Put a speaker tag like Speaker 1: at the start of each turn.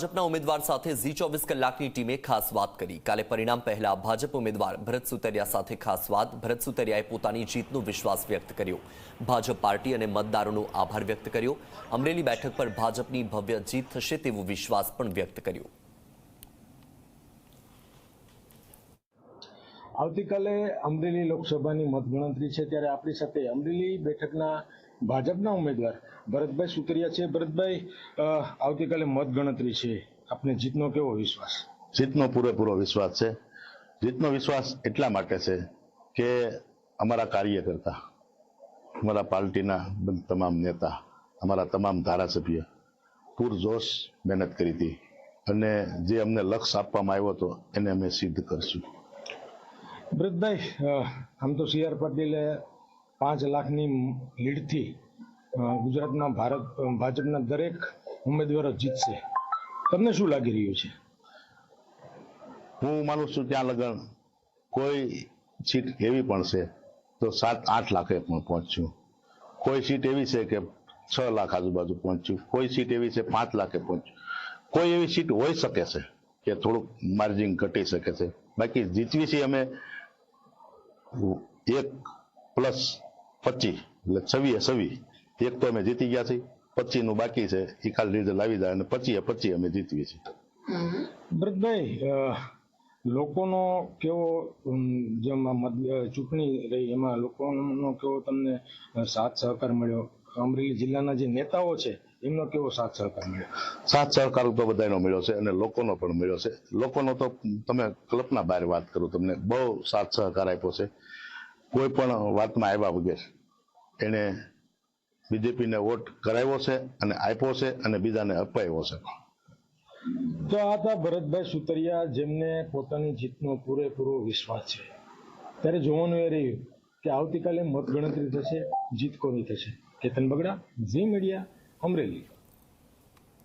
Speaker 1: ભાજપના ઉમેદવાર સાથે ઝી ચોવીસ કલાકની ટીમે ખાસ વાત કરી. કાલે પરિણામ પહેલા ભાજપ ઉમેદવાર ભરત સુતરિયા સાથે ખાસ વાત. ભરત સુતરિયાએ પોતાની જીતનો વિશ્વાસ વ્યક્ત કર્યો. ભાજપ પાર્ટી અને મતદારોનો આભાર વ્યક્ત કર્યો. અમરેલી બેઠક પર ભાજપની ભવ્ય જીત થશે તેવો વિશ્વાસ પણ વ્યક્ત કર્યો.
Speaker 2: આવતીકાલે અમરેલી લોકસભાની મતગણતરી છે. ત્યારે આપણી સાથે અમરેલી બેઠકના ભાજપના ઉમેદવાર. ભરતભાઈ સુતરિયા છે. ભરતભાઈ આવતીકાલે મતગણતરી છે. આપને જીતનો કેવો વિશ્વાસ?
Speaker 3: જીતનો પૂરેપૂરો વિશ્વાસ છે. જીતનો વિશ્વાસ એટલા માટે છે કે અમારા કાર્યકર્તા અમારા પાર્ટીના તમામ નેતા અમારા તમામ ધારાસભ્ય પૂરજોશ મહેનત કરી હતી અને જે અમને લક્ષ્ય આપવામાં આવ્યો હતો એને અમે સિદ્ધ કરશું.
Speaker 2: ભરતભાઈ આમ તો સી આર પાટીલે પાંચ લાખની લીડથી ગુજરાતના ભારત ભાજપના દરેક ઉમેદવારો જીતશે. તમને શું લાગી રહ્યું છે?
Speaker 3: હું માનું છું ત્યાં લગન કોઈ સીટ એવી પણ છે તો સાત, આઠ લાખે પણ પહોંચ્યું. કોઈ સીટ એવી છે કે છ લાખ આજુબાજુ પહોંચ્યું. કોઈ સીટ એવી છે પાંચ લાખે પહોંચ્યું. કોઈ એવી સીટ હોઈ શકે છે કે થોડુંક માર્જિન ઘટી શકે છે. બાકી જીતવી છે અમે એક પ્લસ પચીસ એટલે છવીએ છવ્વીસ એક તો અમે જીતી ગયા છીએ. પચીસનું બાકી છે. એ ખાલી રિઝલ્ટ આવી જાય અને પચીએ પચી અમે જીતીએ છીએ.
Speaker 2: ભરતભાઈ લોકોનો કેવો જેમ ચૂંટણી રહી એમાં લોકોનો કેવો તમને સાથ સહકાર મળ્યો? અમરેલી જિલ્લાના જે નેતાઓ છે એમનો કેવો સાથ સહકાર મળ્યો?
Speaker 3: સાથ સહકાર તો બધાનો મળ્યો છે અને લોકોનો પણ મળ્યો છે. લોકોનો તો તમે કલ્પના બહાર વાત કરું તમને બહુ સાથ સહકાર આપ્યો છે. કોઈ પણ વાતમાં આવ્યા વગર એને બીજેપીને વોટ કરાવ્યો છે અને આપ્યો છે અને બીજાને અપાવ્યો છે.
Speaker 2: તો આ હતા ભરતભાઈ સુતરિયા જેમને પોતાની જીતનો પૂરેપૂરો વિશ્વાસ છે. ત્યારે જોવાનું એ રહ્યું કે આવતીકાલે મતગણતરી થશે, જીત કોની થશે? કેતન બગડા, ઝી મીડિયા, અમરેલી.